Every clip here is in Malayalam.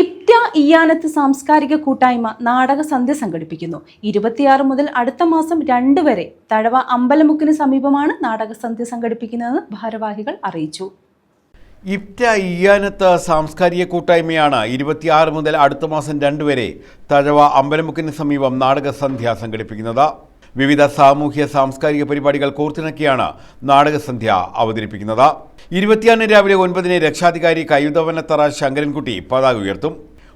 ഇപ്റ്റ ഇയാനത്ത് സാംസ്കാരിക കൂട്ടായ്മ നാടക സന്ധ്യ സംഘടിപ്പിക്കുന്നു. ഇരുപത്തിയാറ് മുതൽ അടുത്ത മാസം രണ്ട് വരെ തഴവ അമ്പലമുക്കിന് സമീപമാണ് നാടക സന്ധ്യ സംഘടിപ്പിക്കുന്നതെന്ന് ഭാരവാഹികൾ അറിയിച്ചു. ഇപ്റ്റ ഇയ്യാനത്ത് സാംസ്കാരിക കൂട്ടായ്മയാണ് ഇരുപത്തിയാറ് മുതൽ അടുത്ത മാസം രണ്ട് വരെ തഴവ അമ്പലമുക്കിന് സമീപം നാടക സന്ധ്യ സംഘടിപ്പിക്കുന്നത്. വിവിധ സാമൂഹ്യ സാംസ്കാരിക പരിപാടികൾ കോർത്തിണക്കിയാണ് നാടകസന്ധ്യ അവതരിപ്പിക്കുന്നത്. ഇരുപത്തിയാറിന് രാവിലെ ഒൻപതിന് രക്ഷാധികാരി കയ്യുതവനത്തറ ശങ്കരൻകുട്ടി പതാക ഉയർത്തും.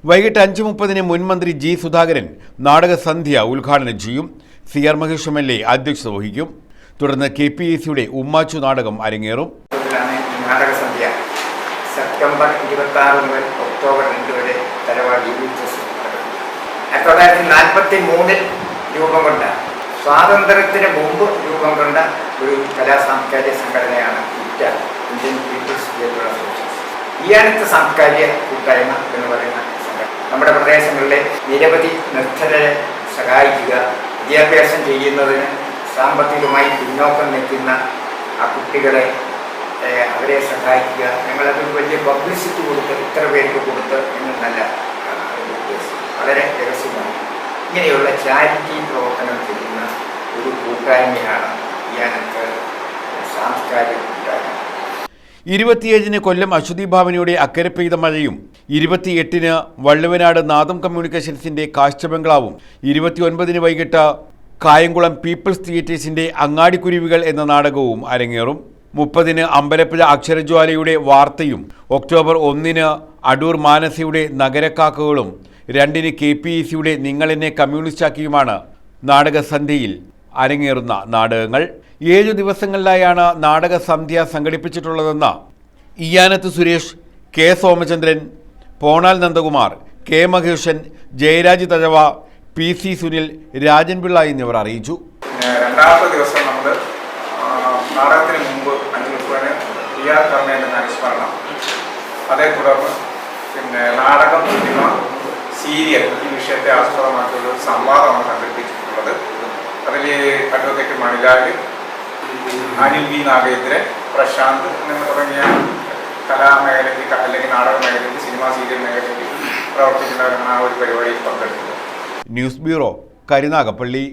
വൈകിട്ട് അഞ്ച് മുപ്പതിന് മുൻമന്ത്രി ജി സുധാകരൻ നാടകസന്ധ്യ ഉദ്ഘാടനം ചെയ്യും. C R Mahesh M L A അധ്യക്ഷത വഹിക്കും. തുടർന്ന് കെ പി എ സിയുടെ ഉമ്മാച്ചു നാടകം അരങ്ങേറും. നാടകസന്ധ്യ. സെപ്റ്റംബർ ഇരുപത്തി മുതൽ ഒക്ടോബർ രണ്ട് വരെ തലവാടി ആയിരത്തി തൊള്ളായിരത്തി നാൽപ്പത്തി മൂന്നിൽ രൂപം കൊണ്ട സ്വാതന്ത്ര്യത്തിന് മുമ്പ് രൂപം കൊണ്ട ഒരു കലാ സാംസ്കാരിക സംഘടനയാണ് ഇറ്റ ഇന്ത്യൻ പീപ്പിൾസ് തിയേറ്റർ അസോസിയേഷൻ. ഈയാനത്തെ സാംസ്കാരിക കൂട്ടായ്മ എന്ന് പറയുന്ന സംഘടന. നമ്മുടെ പ്രദേശങ്ങളിലെ നിരവധി നിർദ്ധരരെ സഹായിക്കുക വിദ്യാഭ്യാസം ചെയ്യുന്നതിന് സാമ്പത്തികമായി പിന്നോക്കം നിൽക്കുന്ന ആ കുട്ടികളെ അവരെ സഹായിക്കുക. ഞങ്ങളതിന് വലിയ പബ്ലിസിറ്റി കൊടുത്ത് ഇത്ര പേർക്ക് കൊടുത്ത് എന്ന് നല്ല ആ, ഉദ്ദേശം. വളരെ രഹസ്യമാണ്. ഇങ്ങനെയുള്ള ചാരിറ്റി പ്രവർത്തനം ചെയ്യുന്ന ഒരു കൂട്ടായ്മയാണ് ഞങ്ങൾക്ക് സാംസ്കാരിക കൂട്ടായ്മ. ഇരുപത്തിയേഴിന് കൊല്ലം അശ്വതി ഭാവനയുടെ അക്കരെ പെയ്ത മഴയും ഇരുപത്തിയെട്ടിന് വള്ളുവനാട് നാദം കമ്മ്യൂണിക്കേഷൻസിന്റെ കാഴ്ച ബംഗ്ലാവും ഇരുപത്തിയൊൻപതിന് വൈകിട്ട് കായംകുളം പീപ്പിൾസ് തിയേറ്റേഴ്സിന്റെ അങ്ങാടിക്കുരുവികൾ എന്ന നാടകവും അരങ്ങേറും. മുപ്പതിന് അമ്പലപ്പുഴ അക്ഷരജ്വാലയുടെ വാർത്തയും ഒക്ടോബർ ഒന്നിന് അടൂർ മാനസയുടെ നഗരക്കാക്കകളും രണ്ടിന് കെ പി ഇ സിയുടെ നിങ്ങളെന്നെ കമ്മ്യൂണിസ്റ്റാക്കിയുമാണ് നാടകസന്ധ്യയിൽ അരങ്ങേറുന്ന നാടകങ്ങൾ. ഏഴു ദിവസങ്ങളിലായാണ് നാടകസന്ധ്യ സംഘടിപ്പിച്ചിട്ടുള്ളതെന്ന് ഇയാനത്ത് Suresh K Somachandran പോണാൽ Nandakumar K Maheshan Jayaraj Thazhava P C Sunil Rajan Pillai എന്നിവർ അറിയിച്ചു. രണ്ടാമത്തെ ദിവസം നമ്മൾ നാടകത്തിന് മുമ്പ് മുപ്പതിന് പി ആർ കർമ്മേന്റെ അനുസ്മരണം. അതേ തുടർന്ന് പിന്നെ നാടകം സീരിയൽ ഈ വിഷയത്തെ ആസ്പദമാക്കിയുള്ള ഒരു സംവാദമാണ് സംഘടിപ്പിച്ചിട്ടുള്ളത്. അതിൽ അഡ്വക്കേറ്റ് മണിലാൽ അനിൽ വി നാഗേന്ദ്രൻ പ്രശാന്ത് എന്നിവ തുടങ്ങിയ കലാമേഖലയ്ക്ക് അല്ലെങ്കിൽ നാടക മേഖലയ്ക്ക് സിനിമാ സീരിയൽ മേഖലയ്ക്ക് പ്രവർത്തിക്കുന്നവരാണ് ആ ഒരു പരിപാടിയിൽ പങ്കെടുക്കുന്നത് ന്യൂസ് ബ്യൂറോ കരുനാഗപ്പള്ളി.